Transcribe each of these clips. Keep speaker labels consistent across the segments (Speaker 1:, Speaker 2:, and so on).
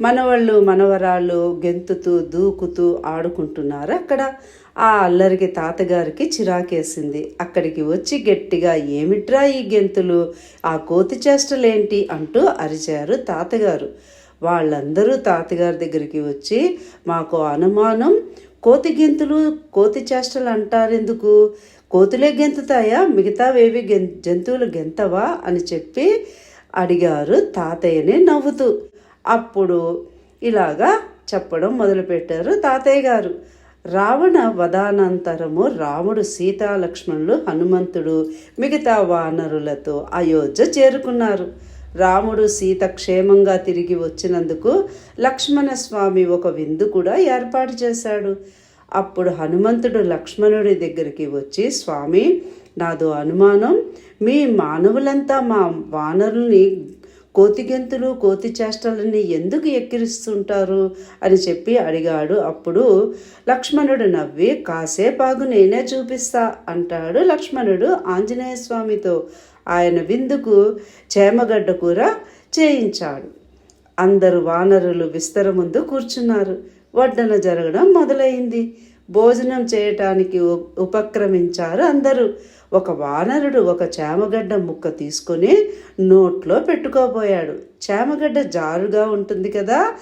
Speaker 1: మనవాళ్ళు మనవరాళ్ళు గెంతుతూ దూకుతూ ఆడుకుంటున్నారు. అక్కడ ఆ అల్లరికి తాతగారికి చిరాకేసింది. అక్కడికి వచ్చి గట్టిగా ఏమిట్రా ఈ గెంతులు? ఆ కోతి చేష్టలేంటి? అంటూ అరిచారు తాతగారు. వాళ్ళందరూ తాతగారి దగ్గరికి వచ్చి మాకు అనుమానం. కోతి గెంతులు కోతి చేష్టలు అంటారెందుకు? కోతులే గెంతుతాయా? మిగతావేవి గెం జంతువులు గెంతవా? అని చెప్పి అడిగారు తాతయ్యని నవ్వుతూ. అప్పుడు ఇలాగా చెప్పడం మొదలుపెట్టారు తాతయ్య గారు. రావణ వధానంతరము రాముడు సీతా లక్ష్మణులు హనుమంతుడు మిగతా వానరులతో అయోధ్య చేరుకున్నారు. రాముడు సీత క్షేమంగా తిరిగి వచ్చినందుకు లక్ష్మణ స్వామి ఒక విందు కూడా ఏర్పాటు చేశాడు. అప్పుడు హనుమంతుడు లక్ష్మణుడి దగ్గరికి వచ్చి స్వామి నాదో అనుమానం. మీ మానవులంతా మా వానరుల్ని కోతి గెంతులు కోతి చేష్టలని ఎందుకు ఎక్కిరిస్తుంటారు అని చెప్పి అడిగాడు. అప్పుడు లక్ష్మణుడు నవ్వి కాసేపాగు నేనే చూపిస్తా అంటాడు లక్ష్మణుడు ఆంజనేయ స్వామితో. ఆయన విందుకు చేమగడ్డ కూర చేయించాడు. అందరు వానరులు విస్తర ముందు కూర్చున్నారు. వడ్డన జరగడం మొదలైంది. భోజనం చేయటానికి ఉపక్రమించారు అందరూ. ఒక వానరుడు ఒక చేమగడ్డ ముక్క తీసుకొని నోట్లో పెట్టుకోబోయాడు. చేమగడ్డ జారుగా ఉంటుంది కదా?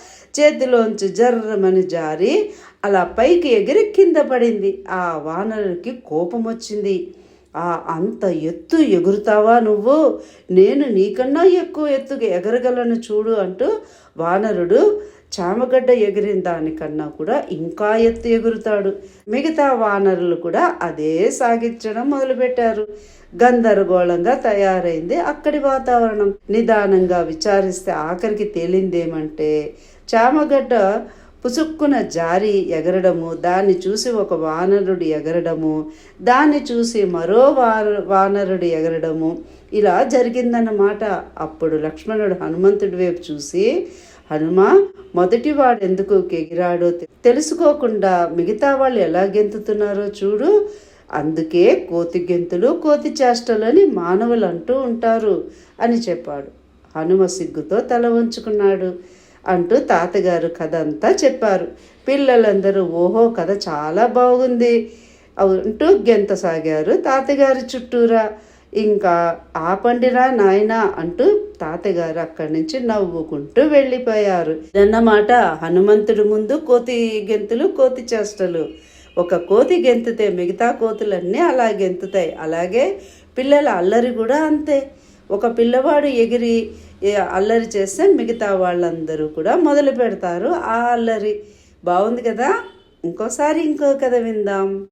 Speaker 1: చేతిలోంచి జర్రమని జారి అలా పైకి ఎగిరి కింద పడింది. ఆ వానరుడికి కోపం వచ్చింది ఆ అంత ఎత్తు ఎగురుతావా నువ్వు? నేను నీకన్నా ఎక్కువ ఎత్తుగా ఎగరగలను చూడు అంటూ వానరుడు చామగడ్డ ఎగిరిన దానికన్నా కూడా ఇంకా ఎత్తు ఎగురుతాడు. మిగతా వానరులు కూడా అదే సాగించడం మొదలుపెట్టారు. గందరగోళంగా తయారైంది అక్కడి వాతావరణం. నిదానంగా విచారిస్తే ఆఖరికి తేలిందేమంటే చామగడ్డ పుసుక్కున జారి ఎగరడము దాన్ని చూసి ఒక వానరుడు ఎగరడము దాన్ని చూసి మరో వానరుడు ఎగరడము ఇలా జరిగిందన్నమాట. అప్పుడు లక్ష్మణుడు హనుమంతుడి వైపు చూసి హనుమ మొదటివాడు ఎందుకు ఎగిరాడో తెలుసుకోకుండా మిగతా వాళ్ళు ఎలా గెంతుతున్నారో చూడు. అందుకే కోతి గెంతులు కోతి చేష్టలు అని మానవులు అంటూ ఉంటారు అని చెప్పాడు. హనుమ సిగ్గుతో తల వంచుకున్నాడు. అంటూ తాతగారు కథ అంతా చెప్పారు. పిల్లలందరూ ఓహో కథ చాలా బాగుంది. అంటూ గెంతసాగారు తాతగారి చుట్టూరా. ఇంకా ఆపండిరా నాయనా అంటూ తాతగారు అక్కడి నుంచి నవ్వుకుంటూ వెళ్ళిపోయారు. అన్నమాట హనుమంతుడి ముందు కోతి గెంతులు కోతి చేష్టలు. ఒక కోతి గెంతుతే మిగతా కోతులన్నీ అలా గెంతుతాయి. అలాగే పిల్లల అల్లరి కూడా అంతే. ఒక పిల్లవాడు ఎగిరి అల్లరి చేస్తే మిగతా వాళ్ళందరూ కూడా మొదలు పెడతారు ఆ అల్లరి. బాగుంది కదా? ఇంకోసారి ఇంకో కథ విందాం.